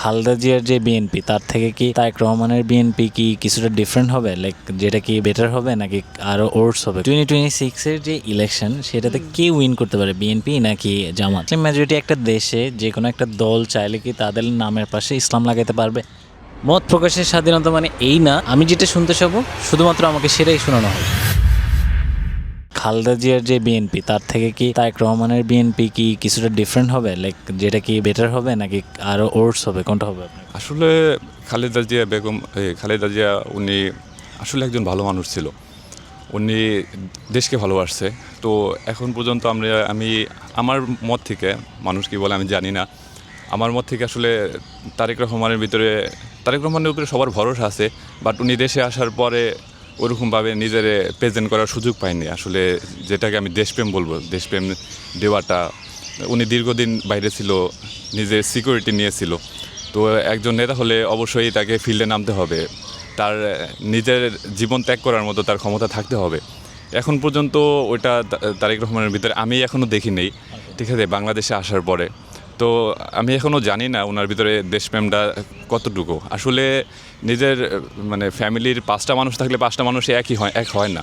খালেদা জিয়ার যে বিএনপি তার থেকে কি তারেক রহমানের বিএনপি কি কিছুটা ডিফারেন্ট হবে? লাইক যেটা কি বেটার হবে নাকি আরও ওর্স হবে? টোয়েন্টি টোয়েন্টি সিক্সের যে ইলেকশন সেটাতে কে উইন করতে পারে বিএনপি নাকি জামাত? মেজরিটি একটা দেশে যে কোনো একটা দল চাইলে কি তাদের নামের পাশে ইসলাম লাগাতে পারবে? মত প্রকাশের স্বাধীনতা মানে এই না। আমি যেটা শুনতে চাবো শুধুমাত্র আমাকে সেটাই শোনানো হবে খালেদা জিয়ার যে বিএনপি তার থেকে কি তারেক রহমানের বিএনপি কি কিছুটা ডিফারেন্ট হবে? লাইক যেটা কি বেটার হবে নাকি আরও ওর্স হবে? কোনটা হবে আসলে খালেদা জিয়া বেগম খালেদা জিয়া উনি আসলে একজন ভালো মানুষ ছিল। উনি দেশকে ভালোবাসছে। তো এখন পর্যন্ত আমরা, আমি, আমার মত থেকে, মানুষ কি বলে আমি জানি না। আমার মত থেকে আসলে তারেক রহমানের ভিতরে, তারেক রহমানের উপরে সবার ভরসা আছে। বাট উনি দেশে আসার পরে ওরকমভাবে নিজের প্রেজেন্ট করার সুযোগ পাইনি। আসলে যেটাকে আমি দেশপ্রেম বলব, দেশপ্রেম দেওয়াটা, উনি দীর্ঘদিন বাইরে ছিল, নিজের সিকিউরিটি নিয়েছিল তো একজন নেতা হলে অবশ্যই তাকে ফিল্ডে নামতে হবে। তার নিজের জীবন ত্যাগ করার মতো তার ক্ষমতা থাকতে হবে। এখন পর্যন্ত ওইটা তারেক রহমানের ভিতরে আমি এখনও দেখি নেই ঠিক আছে, বাংলাদেশে আসার পরে। তো আমি এখনও জানি না ওনার ভিতরে দেশপ্রেমটা কতটুকু। আসলে নিজের মানে ফ্যামিলির পাঁচটা মানুষ থাকলে পাঁচটা মানুষ একই হয় এক হয় না।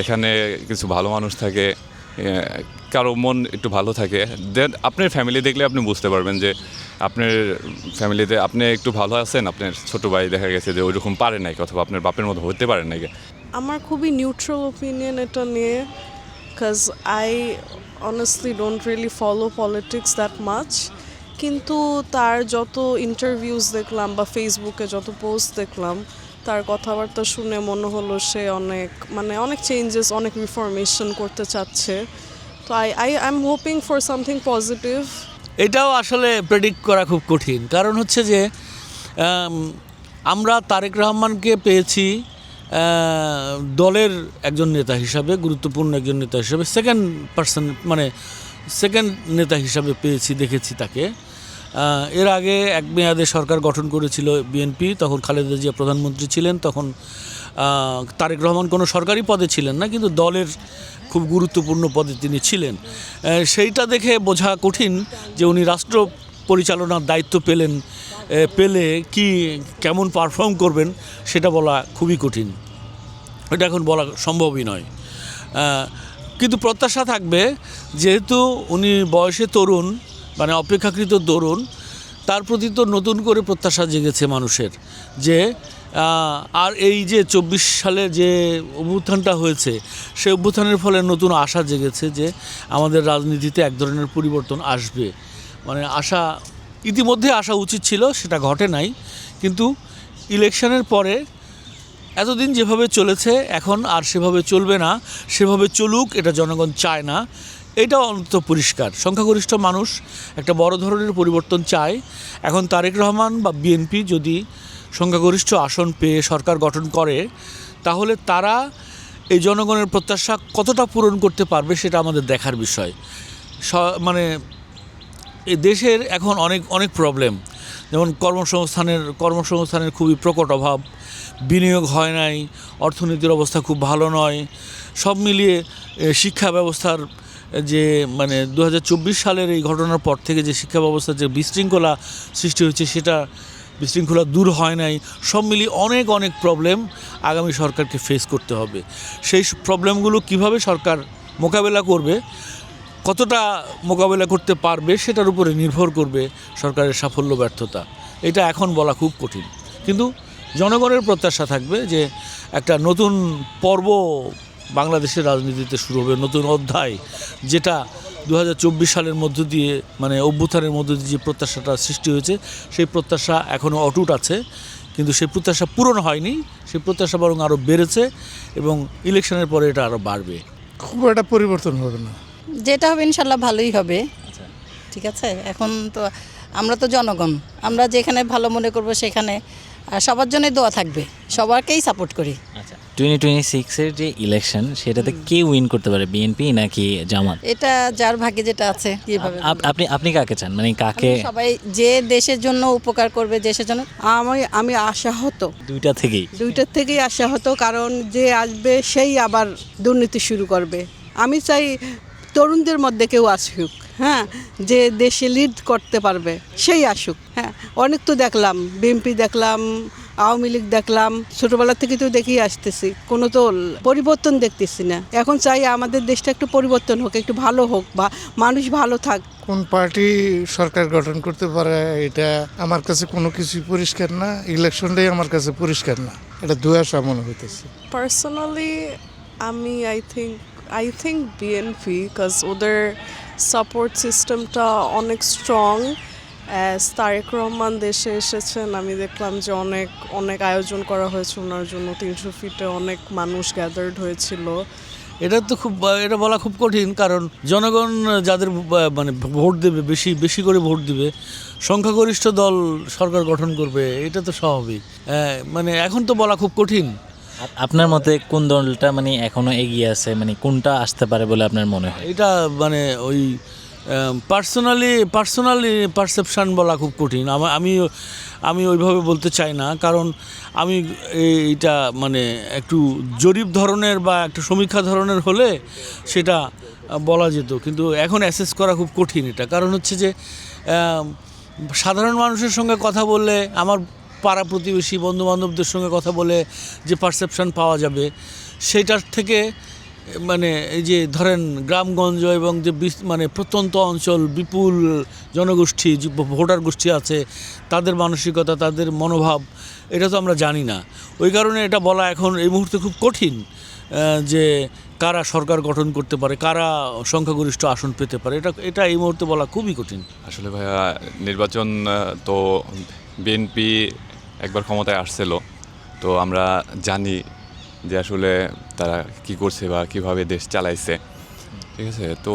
এখানে কিছু ভালো মানুষ থাকে কারও মন একটু ভালো থাকে। দেন আপনার ফ্যামিলি দেখলে আপনি বুঝতে পারবেন যে আপনার ফ্যামিলিতে আপনি একটু ভালো আছেন আপনার ছোট ভাই দেখা গেছে যে ওইরকম পারে নাই অথবা আপনার বাপের মতো হতে পারে নাই। আমার খুবই নিউট্রাল ওপিনিয়ন এটা নিয়ে কাজ I honestly don't really follow politics that much কিন্তু তার যত ইন্টারভিউজ দেখলাম বা ফেসবুকে যত পোস্ট দেখলাম, তার কথাবার্তা শুনে মনে হলো সে অনেক মানে অনেক চেঞ্জেস অনেক রিফরমেশন করতে চাচ্ছে। তো I I I am hoping for something positive এটাও আসলে প্রেডিক্ট করা খুব কঠিন। কারণ হচ্ছে যে আমরা তারেক রহমানকে পেয়েছি দলের একজন নেতা হিসাবে, গুরুত্বপূর্ণ একজন নেতা হিসাবে সেকেন্ড পার্সন মানে সেকেন্ড নেতা হিসাবে পেয়েছি, দেখেছি তাকে। এর আগে এক মেয়াদে সরকার গঠন করেছিল বিএনপি তখন খালেদা জিয়া প্রধানমন্ত্রী ছিলেন, তখন তারেক রহমান কোনো সরকারি পদে ছিলেন না, কিন্তু দলের খুব গুরুত্বপূর্ণ পদে তিনি ছিলেন। সেইটা দেখে বোঝা কঠিন যে উনি রাষ্ট্র পরিচালনার দায়িত্ব পেলেন পেলে কি, কেমন পারফর্ম করবেন সেটা বলা খুবই কঠিন। এটা এখন বলা সম্ভবই নয়। কিন্তু প্রত্যাশা থাকবে, যেহেতু উনি বয়সে তরুণ মানে অপেক্ষাকৃত তরুণ, তার প্রতি তো নতুন করে প্রত্যাশা জেগেছে মানুষের যে আর এই যে চব্বিশ সালে যে অভ্যুত্থানটা হয়েছে সেই অভ্যুত্থানের ফলে নতুন আশা জেগেছে যে আমাদের রাজনীতিতে এক ধরনের পরিবর্তন আসবে। মানে আশা, ইতিমধ্যে আসা উচিত ছিল, সেটা ঘটে নাই। কিন্তু ইলেকশনের পরে এতদিন যেভাবে চলেছে, এখন আর সেভাবে চলবে না, সেভাবে চলুক, এটা জনগণ চায় না। এটা অন্তত পরিষ্কার। সংখ্যাগরিষ্ঠ মানুষ একটা বড় ধরনের পরিবর্তন চায়। এখন তারেক রহমান বা বিএনপি যদি সংখ্যাগরিষ্ঠ আসন পেয়ে সরকার গঠন করে, তাহলে তারা এই জনগণের প্রত্যাশা কতটা পূরণ করতে পারবে, সেটা আমাদের দেখার বিষয়। মানে এই দেশের এখন অনেক অনেক প্রবলেম যেমন কর্মসংস্থানের কর্মসংস্থানের খুবই প্রকট অভাব, বিনিয়োগ হয় নাই, অর্থনীতির অবস্থা খুব ভালো নয়, সব মিলিয়ে শিক্ষা ব্যবস্থার যে মানে দু হাজার চব্বিশ সালের এই ঘটনার পর থেকে যে শিক্ষা ব্যবস্থার যে বিশৃঙ্খলা সৃষ্টি হয়েছে, সেটা বিশৃঙ্খলা দূর হয় নাই। সব মিলিয়ে অনেক অনেক প্রবলেম আগামী সরকারকে ফেস করতে হবে। সেই প্রবলেমগুলো কীভাবে সরকার মোকাবেলা করবে কতটা মোকাবেলা করতে পারবে সেটার উপরে নির্ভর করবে সরকারের সাফল্য, ব্যর্থতা। এটা এখন বলা খুব কঠিন। কিন্তু জনগণের প্রত্যাশা থাকবে যে একটা নতুন পর্ব বাংলাদেশের রাজনীতিতে শুরু হবে, নতুন অধ্যায়, যেটা দু হাজার চব্বিশ সালের মধ্য দিয়ে মানে অভ্যুত্থানের মধ্য দিয়ে যে প্রত্যাশাটা সৃষ্টি হয়েছে, সেই প্রত্যাশা এখনও অটুট আছে। কিন্তু সেই প্রত্যাশা পূরণ হয়নি, সেই প্রত্যাশা বরং আরও বেড়েছে এবং ইলেকশনের পরে এটা আরও বাড়বে। খুব একটা পরিবর্তন হবে না। যেটা হবে ইনশাল্লাহ ভালোই হবে। ঠিক আছে? এখন তো আমরা তো জনগণ। আমরা যেখানে ভালো মনে করব সেখানে সবার জন্য দোয়া থাকবে। সবারকেই সাপোর্ট করি। আচ্ছা। টোয়েন্টি টোয়েন্টি সিক্সের যে ইলেকশন সেটাতে কে উইন করতে পারে বিএনপি নাকি জামাত? এটা যার ভাগ্যে যেটা আছে কীভাবে আপনি আপনি কাকে চান? মানে কাকে? সবাই যে দেশের জন্য উপকার করবে দেশের জন্য আমি আমি আশা হতো দুইটা থেকেই। দুইটার থেকেই আশা হতো কারণ যে আসবে সেই আবার দুর্নীতি শুরু করবে। আমি চাই তরুণদের মধ্যে কেউ আসুক হ্যাঁ যে দেশে লিড করতে পারবে সেই আসুক হ্যাঁ। অনেক তো দেখলাম বিএনপি দেখলাম আওয়ামী লীগ দেখলাম ছোটবেলা থেকে তো দেখেই আসতেছি কোনো তো পরিবর্তন দেখতেছি না। এখন চাই আমাদের দেশটা একটু পরিবর্তন হোক একটু ভালো হোক বা মানুষ ভালো থাক। কোন পার্টি সরকার গঠন করতে পারে এটা আমার কাছে কোনো কিছুই পরিষ্কার না ইলেকশনটাই আমার কাছে পরিষ্কার না এটা দুয়াশা মনে হইতেছে। পার্সোনালি আমি I think I think BNP because ওদের সাপোর্ট সিস্টেমটা অনেক স্ট্রং তারেক রহমান দেশে এসেছেন, আমি দেখলাম যে অনেক অনেক আয়োজন করা হয়েছে ওনার জন্য। তিনশো ফিটে অনেক মানুষ গ্যাদার্ড হয়েছিল। এটা তো খুব, এটা বলা খুব কঠিন, কারণ জনগণ যাদের মানে ভোট দেবে, বেশি বেশি করে ভোট দিবে, সংখ্যাগরিষ্ঠ দল সরকার গঠন করবে, এটা তো স্বাভাবিক। মানে এখন তো বলা খুব কঠিন। আপনার মতে কোন দলটা মানে এখনও এগিয়ে আছে? মানে কোনটা আসতে পারে বলে আপনার মনে হয়? এটা মানে ওই পার্সোনালি পার্সোনালি পারসেপশান বলা খুব কঠিন। আমা- আমি ওইভাবে বলতে চাই না। কারণ আমি এইটা মানে একটু জরিপ ধরনের বা একটু সমীক্ষা ধরনের হলে সেটা বলা যেত। কিন্তু এখন অ্যাসেস করা খুব কঠিন এটা। কারণ হচ্ছে যে সাধারণ মানুষের সঙ্গে কথা বললে আমার পাড়া প্রতিবেশী বন্ধু বান্ধবদের সঙ্গে কথা বলে যে পারসেপশন পাওয়া যাবে সেটার থেকে মানে এই যে ধরেন গ্রামগঞ্জ এবং যে মানে প্রত্যন্ত অঞ্চল, বিপুল জনগোষ্ঠী ভোটার গোষ্ঠী আছে, তাদের মানসিকতা, তাদের মনোভাব, এটা তো আমরা জানি না। ওই কারণে এটা বলা এখন এই মুহূর্তে খুব কঠিন যে কারা সরকার গঠন করতে পারে, কারা সংখ্যাগরিষ্ঠ আসন পেতে পারে, এটা এটা এই মুহূর্তে বলা খুবই কঠিন। আসলে ভাইয়া, নির্বাচন তো বিএনপি একবার ক্ষমতায় আসছিল। তো আমরা জানি যে আসলে তারা কি করছে বা কীভাবে দেশ চালাইছে। ঠিক আছে? তো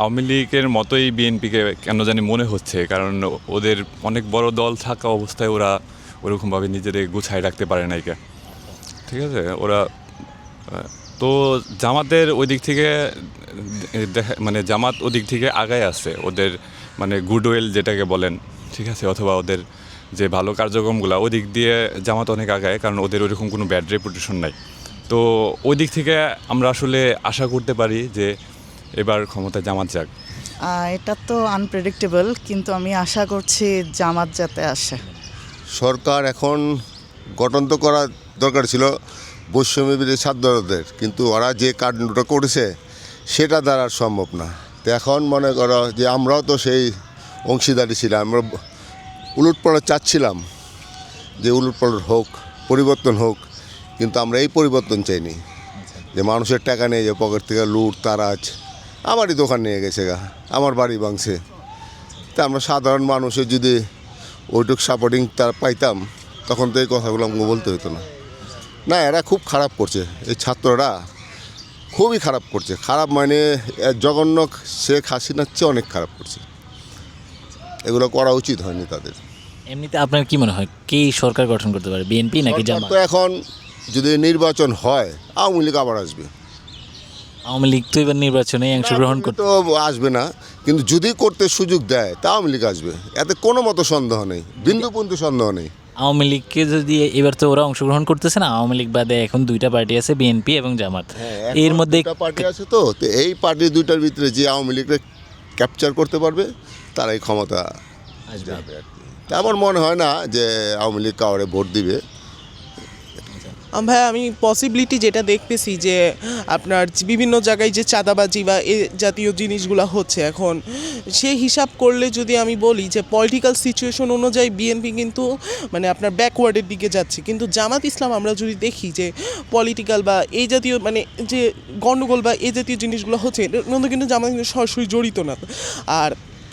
আওয়ামী লীগের মতোই বিএনপিকে কেন জানি মনে হচ্ছে, কারণ ওদের অনেক বড় দল থাকা অবস্থায় ওরা ওরকমভাবে নিজেদের গুছায় রাখতে পারে নাই কে। ঠিক আছে? ওরা, তো জামাতের ওই দিক থেকে দেখা মানে জামাত ওদিক থেকে আগায় আছে। ওদের মানে গুডওয়েল যেটাকে বলেন, ঠিক আছে? অথবা ওদের যে ভালো কার্যক্রমগুলো ওই দিক দিয়ে জামাত অনেক আগায় কারণ ওদের ওইরকম কোনো ব্যাড রেপুটেশন নাই। তো ওই দিক থেকে আমরা আসলে আশা করতে পারি যে এবার ক্ষমতায় জামাত যাক। এটা তো আনপ্রেডিক্টেবল কিন্তু আমি আশা করছি জামাত যাতে আসে। সরকার এখন গঠন তো করা দরকার ছিল বৈষম্য বিরোধী ছাত্রদের কিন্তু ওরা যে কাণ্ডটা করেছে সেটা দ্বারা আর সম্ভব না। তো এখন মনে করো যে আমরাও তো সেই অংশীদারি ছিলাম আমরা উলটপালট চাচ্ছিলাম যে উলট উলটপালট হোক, পরিবর্তন হোক, কিন্তু আমরা এই পরিবর্তন চাইনি। যে মানুষের টাকা নিয়ে যে পকেট থেকে লুট, তারাজ, আমারই দোকান নিয়ে গেছে গা, আমার বাড়ি ভাঙছে। তা আমরা সাধারণ মানুষের যদি ওইটুক সাপোর্টিং তার পাইতাম, তখন তো এই কথাগুলো আমাকে বলতে হতো না। না, এরা খুব খারাপ করছে, এই ছাত্ররা খুবই খারাপ করছে। খারাপ মানে জঘন্য শেখ হাসিনার চেয়ে অনেক খারাপ করছে। এগুলো করা উচিত হয়নি তাদের। এমনিতে আপনার কি মনে হয় কে সরকার গঠন করতে পারে বিএনপি নাকি জামাত? তো এখন যদি নির্বাচন হয় আওয়ামী লীগ আবার আসবে। আওয়ামী লীগ তো এবার নির্বাচনে অংশগ্রহণ করতে তো আসবে না কিন্তু যদি করতে সুযোগ দেয় তা আওয়ামী লীগ আসবে। এতে কোনো মতো সন্দেহ নেই বিন্দু পর্যন্ত সন্দেহ নেই। আওয়ামী লীগকে যদি এবার তো ওরা অংশগ্রহণ করতেছে না আওয়ামী লীগ বাদে এখন দুইটা পার্টি আছে বিএনপি এবং জামাত। এর মধ্যে পার্টি আছে তো এই পার্টি দুইটার ভিতরে যে আওয়ামী লীগকে ক্যাপচার করতে পারবে তারাই ক্ষমতা আসবে। যাবে আর কি। আমার মনে হয় না যে আওয়ামী লীগ কাউরে ভোট দিবে। আম ভাই আমি পসিবিলিটি যেটা দেখতেছি যে আপনার বিভিন্ন জায়গায় যে চাঁদাবাজি বা এ জাতীয় জিনিসগুলো হচ্ছে এখন সে হিসাব করলে যদি আমি বলি যে পলিটিক্যাল সিচুয়েশন অনুযায়ী বিএনপি কিন্তু মানে আপনার ব্যাকওয়ার্ডের দিকে যাচ্ছে। কিন্তু জামাত ইসলাম আমরা যদি দেখি যে পলিটিক্যাল বা এই জাতীয় মানে যে গণ্ডগোল বা এই জাতীয় জিনিসগুলো হচ্ছে কিন্তু জামাত কিন্তু সরাসরি জড়িত না। আর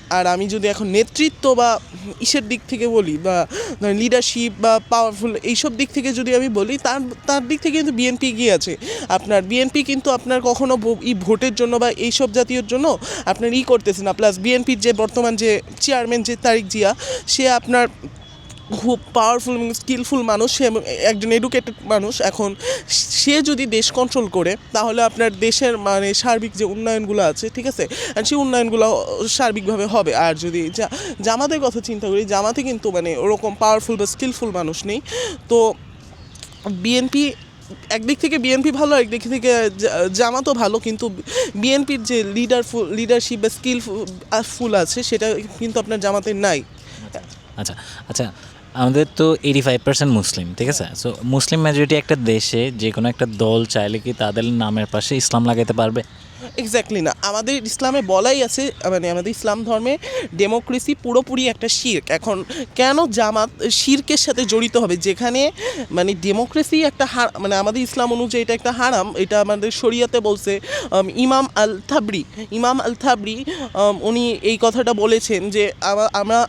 আর আমি যদি এখন নেতৃত্ব বা ইসের দিক থেকে বলি বা লিডারশিপ বা পাওয়ারফুল এইসব দিক থেকে যদি আমি বলি, তার তার দিক থেকে কিন্তু বিএনপি গিয়ে আছে। আপনার বিএনপি কিন্তু আপনার কখনও ভো- ই ভোটের জন্য বা এইসব জাতীয় জন্য আপনার ই করতেছে না। প্লাস বিএনপির যে বর্তমান যে চেয়ারম্যান যে তারিক জিয়া, সে আপনার খুব পাওয়ারফুল এবং স্কিলফুল মানুষ, সে একজন এডুকেটেড মানুষ। এখন সে যদি দেশ কন্ট্রোল করে, তাহলে আপনার দেশের মানে সার্বিক যে উন্নয়নগুলো আছে, ঠিক আছে? আর সেই উন্নয়নগুলো সার্বিকভাবে হবে। আর যদি জামাতের কথা চিন্তা করি, জামাতে কিন্তু মানে ওরকম পাওয়ারফুল বা স্কিলফুল মানুষ নেই। তো বিএনপি একদিক থেকে বিএনপি ভালো একদিক থেকে জামাতও ভালো, কিন্তু বিএনপির যে লিডার লিডারশিপ বা স্কিল ফুল আছে, সেটা কিন্তু আপনার জামাতের নাই। আচ্ছা আচ্ছা। আমাদের তো এইটি ফাইভ পার্সেন্ট মুসলিম, ঠিক আছে? সো মুসলিম মেজরিটি একটা দেশে যে কোনো একটা দল চাইলে কি তাদের নামের পাশে ইসলাম লাগাইতে পারবে? এক্স্যাক্টলি না। আমাদের ইসলামে বলাই আছে মানে আমাদের ইসলাম ধর্মে ডেমোক্রেসি পুরোপুরি একটা শির্ক এখন কেন জামাত শির্কের সাথে জড়িত হবে? যেখানে মানে ডেমোক্রেসি একটা হার মানে আমাদের ইসলাম অনুযায়ী এটা একটা হারাম। এটা আমাদের শরিয়াতে বলছে ইমাম আল থাবরি ইমাম আল থাবরি উনি এই কথাটা বলেছেন যে আমরা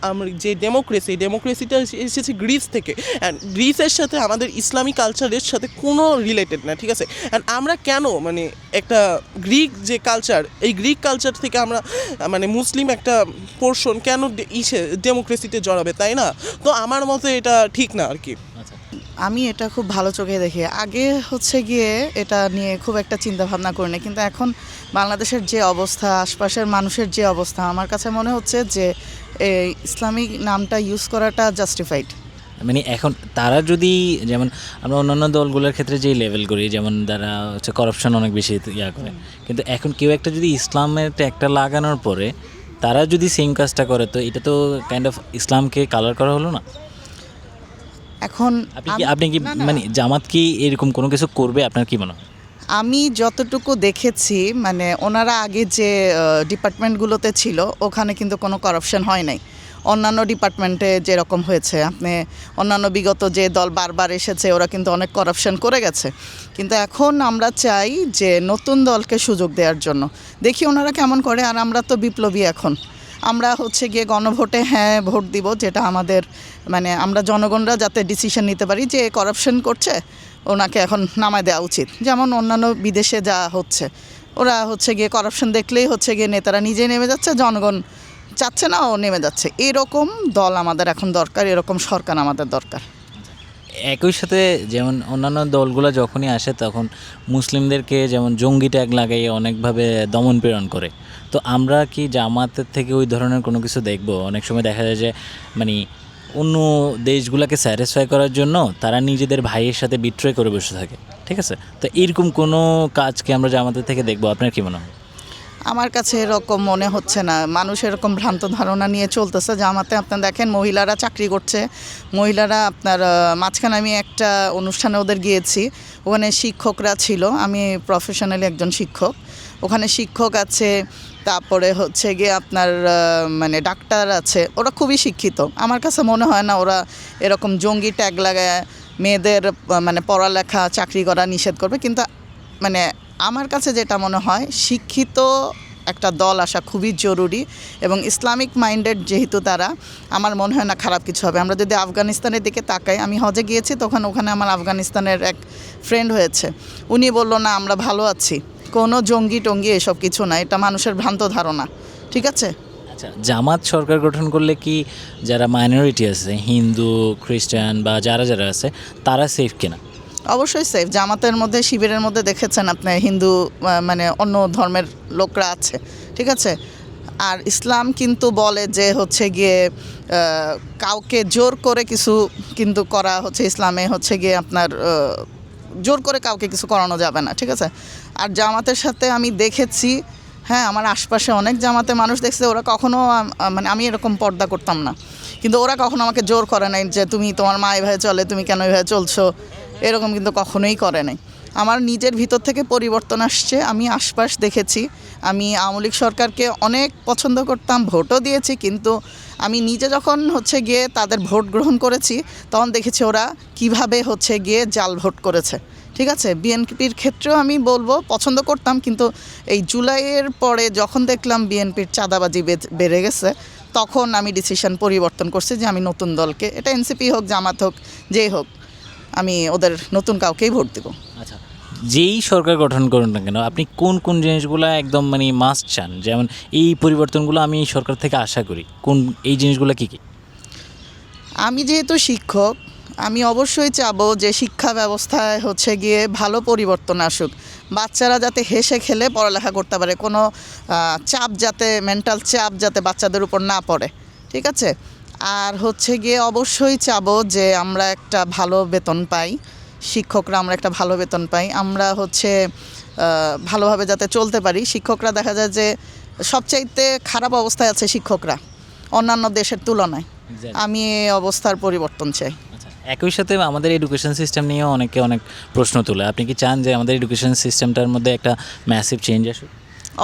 যে ডেমোক্রেসি ডেমোক্রেসিটা এসেছে গ্রিস থেকে। অ্যান্ড গ্রিসের সাথে আমাদের ইসলামী কালচারের সাথে কোনো রিলেটেড না, ঠিক আছে? অ্যান্ড আমরা কেন মানে একটা গ্রিক যে কালচার এই গ্রিক কালচার থেকে আমরা মানে মুসলিম একটা পোর্শন কেন ইসে ডেমোক্রেসিতে জড়াবে তাই না? তো আমার মতে এটা ঠিক না আর কি আমি এটা খুব ভালো চোখে দেখি। আগে হচ্ছে গিয়ে এটা নিয়ে খুব একটা চিন্তা ভাবনা করি না কিন্তু এখন বাংলাদেশের যে অবস্থা আশপাশের মানুষের যে অবস্থা আমার কাছে মনে হচ্ছে যে এই ইসলামিক নামটা ইউজ করাটা জাস্টিফাইড মানে এখন তারা যদি যেমন আমরা অন্যান্য দলগুলোর ক্ষেত্রে যেই লেভেল করি যেমন তারা হচ্ছে করাপশন অনেক বেশি ইয়া করে কিন্তু এখন কেউ একটা যদি ইসলামের একটা লাগানোর পরে তারা যদি সেম কাজটা করে তো এটা তো কাইন্ড অফ ইসলামকে কালার করা হলো না? এখন আপনি কি আপনি কি। মানে জামাত কি এরকম কোনো কিছু করবে? আপনার কি মনে হয়? আমি যতটুকু দেখেছি মানে ওনারা আগে যে ডিপার্টমেন্টগুলোতে ছিল ওখানে কিন্তু কোনো করাপশন হয় নাই। অন্যান্য ডিপার্টমেন্টে যেরকম হয়েছে, আপনি অন্যান্য বিগত যে দল বারবার এসেছে, ওরা কিন্তু অনেক করাপশন করে গেছে। কিন্তু এখন আমরা চাই যে নতুন দলকে সুযোগ দেওয়ার জন্য। দেখি ওনারা কেমন করে, আর আমরা তো বিপ্লবী এখন। আমরা হচ্ছে গিয়ে গণভোটে হ্যাঁ ভোট দিব, যেটা আমাদের মানে আমরা জনগণরা যাতে ডিসিশন নিতে পারি যে করাপশন করছে, ওনাকে এখন নামায় দেওয়া উচিত। যেমন অন্যান্য বিদেশে যা হচ্ছে, ওরা হচ্ছে গিয়ে করাপশন দেখলেই হচ্ছে গিয়ে নেতারা নিজেই নেমে যাচ্ছে, জনগণ চাচ্ছে না, ও নেমে যাচ্ছে। এরকম দল আমাদের এখন দরকার, এরকম সরকার আমাদের দরকার। একই সাথে যেমন অন্যান্য দলগুলো যখনই আসে, তখন মুসলিমদেরকে যেমন জঙ্গি ট্যাগ লাগাই অনেকভাবে দমন প্রেরণ করে। তো আমরা কি জামাতের থেকে ওই ধরনের কোনো কিছু দেখব? অনেক সময় দেখা যায় যে মানে অন্য দেশগুলোকে স্যাটিসফাই করার জন্য তারা নিজেদের ভাইয়ের সাথে বিট্রয় করে বসে থাকে। ঠিক আছে? তো এরকম কোনো কাজকে আমরা জামাতের থেকে দেখব? আপনার কি মনে হয়? আমার কাছে এরকম মনে হচ্ছে না। মানুষ এরকম ভ্রান্ত ধারণা নিয়ে চলতেছে জামাতে আপনার দেখেন মহিলারা চাকরি করছে। মহিলারা আপনার মাঝখানে আমি একটা অনুষ্ঠানে ওদের গিয়েছি। ওখানে শিক্ষকরা ছিল। আমি প্রফেশনালি একজন শিক্ষক। ওখানে শিক্ষক আছে, তারপরে হচ্ছে গিয়ে আপনার মানে ডাক্তার আছে। ওরা খুবই শিক্ষিত। আমার কাছে মনে হয় না ওরা এরকম জঙ্গি ট্যাগ লাগায় মেয়েদের মানে পড়ালেখা, চাকরি করা নিষেধ করবে। কিন্তু মানে আমার কাছে যেটা মনে হয়, শিক্ষিত একটা দল আসা খুবই জরুরি এবং ইসলামিক মাইন্ডেড যেহেতু তারা, আমার মনে হয় না খারাপ কিছু হবে। আমরা যদি আফগানিস্তানের দিকে তাকাই, আমি হজে গিয়েছি, তখন ওখানে আমার আফগানিস্তানের এক ফ্রেন্ড হয়েছে। উনি বলল, না, আমরা ভালো আছি। কোনো জঙ্গি টঙ্গি এসব কিছু না, এটা মানুষের ভ্রান্ত ধারণা। ঠিক আছে? আচ্ছা জামাত সরকার গঠন করলে কি যারা মাইনরিটি আছে, হিন্দু, খ্রিস্টান বা যারা যারা আছে, তারা সেফ কিনা? অবশ্যই সেফ জামাতের মধ্যে, শিবিরের মধ্যে দেখেছেন আপনি, হিন্দু মানে অন্য ধর্মের লোকরা আছে, ঠিক আছে? আর ইসলাম কিন্তু বলে যে হচ্ছে গিয়ে কাউকে জোর করে কিছু কিন্তু করা হচ্ছে, ইসলামে হচ্ছে গিয়ে আপনার জোর করে কাউকে কিছু করানো যাবে না, ঠিক আছে? আর জামাতের সাথে আমি দেখেছি হ্যাঁ আমার আশপাশে অনেক জামাতে মানুষ দেখছে, ওরা কখনো মানে আমি এরকম পর্দা করতাম না। কিন্তু ওরা কখনো আমাকে জোর করে নাই যে, তুমি তোমার মা এভাবে চলে, তুমি কেন এভাবে চলছো? এরকম কিন্তু কখনোই করে নাই। আমার নিজের ভিতর থেকে পরিবর্তন আসছে, আমি আশপাশ দেখেছি। আমি আওয়ামী সরকারকে অনেক পছন্দ করতাম, ভোটও দিয়েছি, কিন্তু আমি নিজে যখন হচ্ছে গিয়ে তাদের ভোট গ্রহণ করেছি, তখন দেখেছি ওরা কীভাবে হচ্ছে গিয়ে জাল ভোট করেছে। ঠিক আছে? বিএনপির ক্ষেত্রেও আমি বলব, পছন্দ করতাম, কিন্তু এই জুলাইয়ের পরে যখন দেখলাম বিএনপির চাঁদাবাজি বেড়ে গেছে, তখন আমি ডিসিশন পরিবর্তন করছি যে আমি নতুন দলকে, এটা এনসিপি হোক, জামাত হোক, যেই হোক আমি ওদের নতুন কাউকেই ভোট দেবো। আচ্ছা যেই সরকার গঠন করুন না কেন আপনি কোন কোন জিনিসগুলো একদম মানে মাস্ট চান? যেমন এই পরিবর্তনগুলো আমি সরকার থেকে আশা করি। কোন এই জিনিসগুলো কি কি? আমি যেহেতু শিক্ষক আমি অবশ্যই চাবো যে শিক্ষা ব্যবস্থায় হচ্ছে গিয়ে ভালো পরিবর্তন আসুক। বাচ্চারা যাতে হেসে খেলে পড়ালেখা করতে পারে কোনো চাপ যাতে মেন্টাল চাপ যাতে বাচ্চাদের উপর না পড়ে ঠিক আছে? আর হচ্ছে গিয়ে অবশ্যই চাবো যে আমরা একটা ভালো বেতন পাই শিক্ষকরা আমরা একটা ভালো বেতন পাই আমরা হচ্ছে ভালোভাবে যাতে চলতে পারি। শিক্ষকরা দেখা যায় যে সবচাইতে খারাপ অবস্থায় আছে শিক্ষকরা অন্যান্য দেশের তুলনায়। আমি এই অবস্থার পরিবর্তন চাই। আচ্ছা একই সাথে আমাদের এডুকেশন সিস্টেম নিয়েও অনেকে অনেক প্রশ্ন তোলে। আপনি কি চান যে আমাদের এডুকেশন সিস্টেমটার মধ্যে একটা ম্যাসিভ চেঞ্জ আসুক?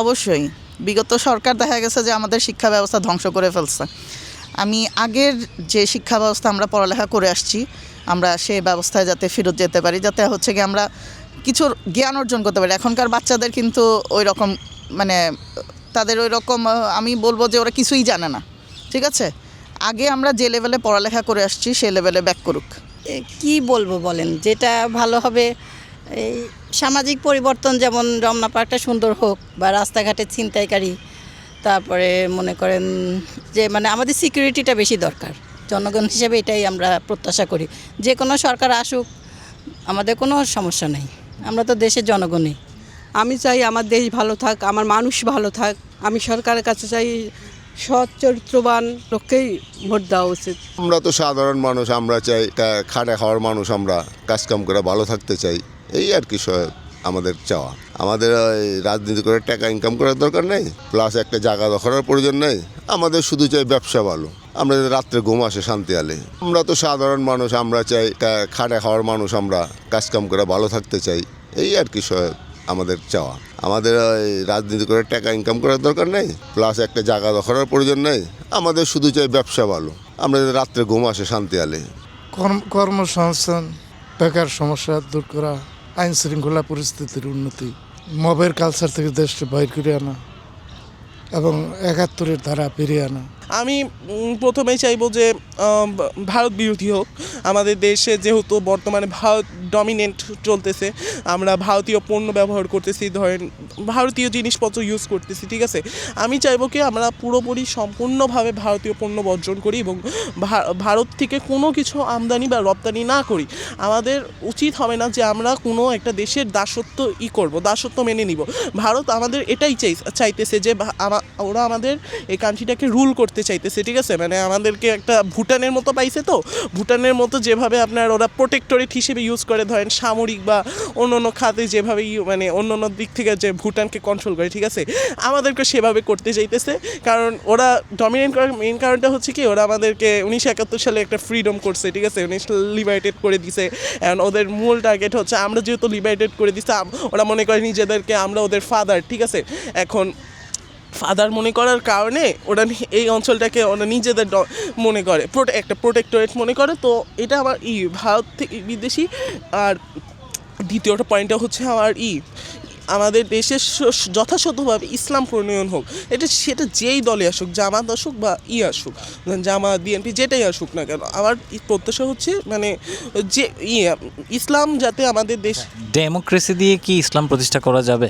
অবশ্যই। বিগত সরকার দেখা গেছে যে আমাদের শিক্ষা ব্যবস্থা ধ্বংস করে ফেলছে। আমি আগের যে শিক্ষা ব্যবস্থা আমরা পড়ালেখা করে আসছি, আমরা সেই ব্যবস্থায় যাতে ফেরত যেতে পারি, যাতে হচ্ছে কি আমরা কিছু জ্ঞান অর্জন করতে পারি। এখনকার বাচ্চাদের কিন্তু ওই রকম মানে তাদের ওই রকম আমি বলব যে ওরা কিছুই জানে না, ঠিক আছে? আগে আমরা যে লেভেলে পড়ালেখা করে আসছি সেই লেভেলে ব্যাক করুক। কি বলব বলেন? যেটা ভালো হবে, এই সামাজিক পরিবর্তন যেমন রমনা পার্কটা সুন্দর হোক বা রাস্তাঘাটে ছিনতাইকারী তারপরে মনে করেন যে মানে আমাদের সিকিউরিটিটা বেশি দরকার। জনগণ হিসেবে এটাই আমরা প্রত্যাশা করি। যে কোনো সরকার আসুক আমাদের কোনো সমস্যা নেই। আমরা তো দেশের জনগণই। আমি চাই আমার দেশ ভালো থাক আমার মানুষ ভালো থাক। আমি সরকারের কাছে চাই সৎ চরিত্রবান লোককেই ভোট দেওয়া উচিত। আমরা তো সাধারণ মানুষ আমরা চাই খাটে খাওয়ার মানুষ আমরা কাজকাম করে ভালো থাকতে চাই। এই আর কি স- আমাদের চাওয়া। আমাদের রাজনীতি করে টাকা ইনকাম করার দরকার নেই প্লাস একটা জায়গা দখলের প্রয়োজন নেই। আমাদের শুধু চাই ব্যবসা ভালো। আমরা যাতে রাত্রে ঘুম আসে শান্তি আলে আমরা তো সাধারণ মানুষ, আমরা চাই খাটে খাওয়ার মানুষ, আমরা কাজকাম করে ভালো থাকতে চাই। এই আর কি আমাদের চাওয়া। আমাদের রাজনীতি করে টাকা ইনকাম করার দরকার নেই প্লাস একটা জায়গা দখলের প্রয়োজন নেই। আমাদের শুধু চাই ব্যবসা ভালো। আমরা রাত্রে ঘুম আসে শান্তি আলে কর্ম, কর্মসংস্থান, বেকার সমস্যা দূর করা আইন শৃঙ্খলা পরিস্থিতির উন্নতি, মবের কালচার থেকে দেশকে বাইর করে আনা এবং একাত্তরের ধারা ফিরিয়ে আনা। আমি উম, প্রথমেই চাইব যে ভারত বিরোধী হোক। আমাদের দেশে যেহেতু বর্তমানে ভারত ডমিনেন্ট চলতেছে আমরা ভারতীয় পণ্য ব্যবহার করতেছি ধরেন ভারতীয় জিনিসপত্র ইউজ করতেছি ঠিক আছে? আমি চাইব কি আমরা পুরোপুরি সম্পূর্ণভাবে ভারতীয় পণ্য বর্জন করি এবং ভারত থেকে কোনো কিছু আমদানি বা রপ্তানি না করি। আমাদের উচিত হবে না যে আমরা কোনো একটা দেশের দাসত্ব ই করব দাসত্ব মেনে নিব। ভারত আমাদের এটাই চাই চাইতেছে যে ওরা আমাদের এই কান্ট্রিটাকে রুল করতে চাইতেছে, ঠিক আছে? মানে আমাদেরকে একটা ভুটানের মতো পাইছে তো? ভুটানের মতো যেভাবে আপনার ওরা প্রোটেক্টরেট হিসেবে ইউজ করে, ধরেন সামরিক বা অন্য অন্য খাতে যেভাবে মানে অন্য অন্য দিক থেকে যে ভুটানকে কন্ট্রোল করে, ঠিক আছে? আমাদেরকে সেভাবে করতে চাইতেছে, কারণ ওরা ডমিনেন্ট করার মেইন কারণটা হচ্ছে কি, ওরা আমাদেরকে উনিশশো একাত্তর সালে একটা ফ্রিডম করছে, ঠিক আছে? উনিশ লিবারেটেড করে দিছে অ্যান্ড ওদের মূল টার্গেট হচ্ছে, আমরা যেহেতু লিবারেটেড করে দিছে ওরা মনে করে নিজেদেরকে, আমরা ওদের ফাদার ঠিক আছে? এখন ফাদার মনে করার কারণে ওরা এই অঞ্চলটাকে ওরা নিজেদের মনে করে প্রোটে একটা প্রোটেক্টরেট মনে করে। তো এটা আমার ই, ভারত থেকে বিদেশি। আর দ্বিতীয়টা পয়েন্টটা হচ্ছে আমার ই, আমাদের দেশের যথাযথভাবে ইসলাম প্রণয়ন হোক। এটা সেটা যেই দলে আসুক, জামাত আসুক বা ই আসুক জামাত বিএনপি যেটাই আসুক না কেন, আমার প্রত্যাশা হচ্ছে মানে যে ইসলাম যাতে আমাদের দেশ ডেমোক্রেসি দিয়ে কি ইসলাম প্রতিষ্ঠা করা যাবে?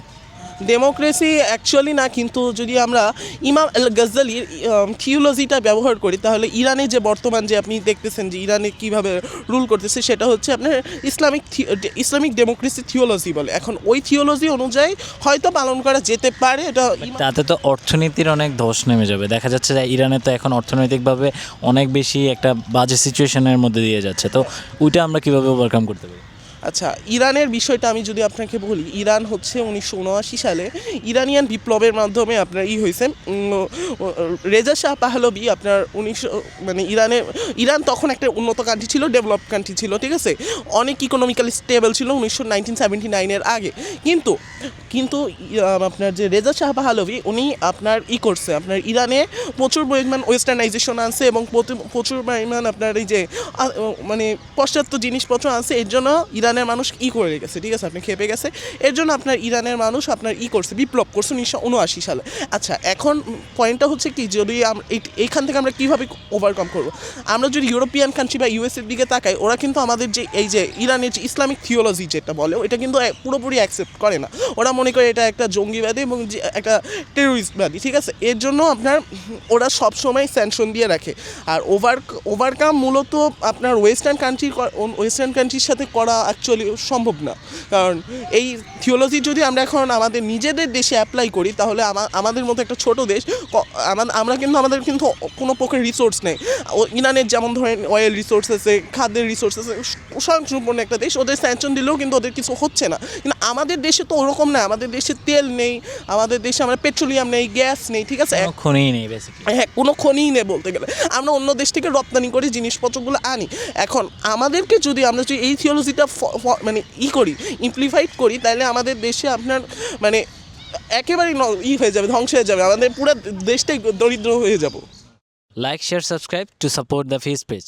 ডেমোক্রেসি অ্যাকচুয়ালি না কিন্তু যদি আমরা ইমাম আল গজ্জালির থিওলজিটা ব্যবহার করি তাহলে ইরানে যে বর্তমান যে আপনি দেখতেছেন যে ইরানে কীভাবে রুল করতেছে সেটা হচ্ছে আপনার ইসলামিক ইসলামিক ডেমোক্রেসি থিওলজি বলে। এখন ওই থিওলজি অনুযায়ী হয়তো পালন করা যেতে পারে এটা তাতে তো অর্থনীতির অনেক ধস নেমে যাবে। দেখা যাচ্ছে যে ইরানে তো এখন অর্থনৈতিকভাবে অনেক বেশি একটা বাজে সিচুয়েশনের মধ্যে দিয়ে যাচ্ছে। তো ওইটা আমরা কীভাবে ওভারকাম করতে পারি? আচ্ছা ইরানের বিষয়টা আমি যদি আপনাকে বলি, ইরান হচ্ছে উনিশশো উনআশি সালে ইরানিয়ান বিপ্লবের মাধ্যমে আপনার ই হয়েছে রেজা শাহ পাহলবি আপনার উনিশশো মানে ইরানের, ইরান তখন একটা উন্নত কান্ট্রি ছিল ডেভেলপ কান্ট্রি ছিল, ঠিক আছে? অনেক ইকোনমিক্যালি স্টেবল ছিল উনিশশো নাইনটিন সেভেন্টি নাইনের আগে। কিন্তু কিন্তু আপনার যে রেজা শাহ পাহলবি উনি আপনার ই করছে, আপনার ইরানে প্রচুর পরিমাণ ওয়েস্টার্নাইজেশন আনছে এবং প্রচুর পরিমাণ আপনার এই যে মানে পশ্চাত্য জিনিসপত্র আনছে, এর জন্য ইরানের মানুষ ই করে গেছে, ঠিক আছে? আপনি খেপে গেছে। এর জন্য আপনার ইরানের মানুষ আপনার ই করছে, বিপ্লব করছে উনিশশো উনআশি সালে। আচ্ছা এখন পয়েন্টটা হচ্ছে কি, যদি এইখান থেকে আমরা কীভাবে ওভারকাম করব? আমরা যদি ইউরোপিয়ান কান্ট্রি বা ইউএসের দিকে তাকাই, ওরা কিন্তু আমাদের যে, এই যে ইরানের যে ইসলামিক থিওলজি যেটা বলে এটা কিন্তু পুরোপুরি অ্যাকসেপ্ট করে না। ওরা মনে করে এটা একটা জঙ্গিবাদী এবং একটা টেরোরিস্টবাদী ঠিক আছে? এর জন্য আপনার, ওরা সবসময় স্যাংশন দিয়ে রাখে। আর ওভার ওভারকাম মূলত আপনার ওয়েস্টার্ন কান্ট্রি ওয়েস্টার্ন কান্ট্রির সাথে করা অ্যাকচুয়ালি সম্ভব না। কারণ এই থিওলজি যদি আমরা এখন আমাদের নিজেদের দেশে অ্যাপ্লাই করি তাহলে আমাদের মতো একটা ছোট দেশ আমরা কিন্তু আমাদের কিন্তু কোনো প্রকার রিসোর্স নেই। ও ইরানের যেমন ধরেন অয়েল রিসোর্স আছে খাদ্যের রিসোর্স আছে স্বয়ংসম্পূর্ণ একটা দেশ ওদের স্যাংশন দিলেও কিন্তু ওদের কিছু হচ্ছে না। কিন্তু আমাদের দেশে তো ওরকম না আমাদের দেশে তেল নেই আমাদের দেশে আমরা পেট্রোলিয়াম নেই গ্যাস নেই ঠিক আছে? এক- খনেই নেই হ্যাঁ কোনো খনিই নেই বলতে গেলে। আমরা অন্য দেশ থেকে রপ্তানি করে জিনিসপত্রগুলো আনি। এখন আমাদেরকে যদি আমরা যদি এই থিওলজিটা মানে ই করি, ইমপ্লিফাইড করি তাহলে আমাদের দেশে আপনার মানে একেবারেই ই হয়ে যাবে, ধ্বংস হয়ে যাবে, আমাদের পুরো দেশটাই দরিদ্র হয়ে যাব। Like share subscribe to support the face page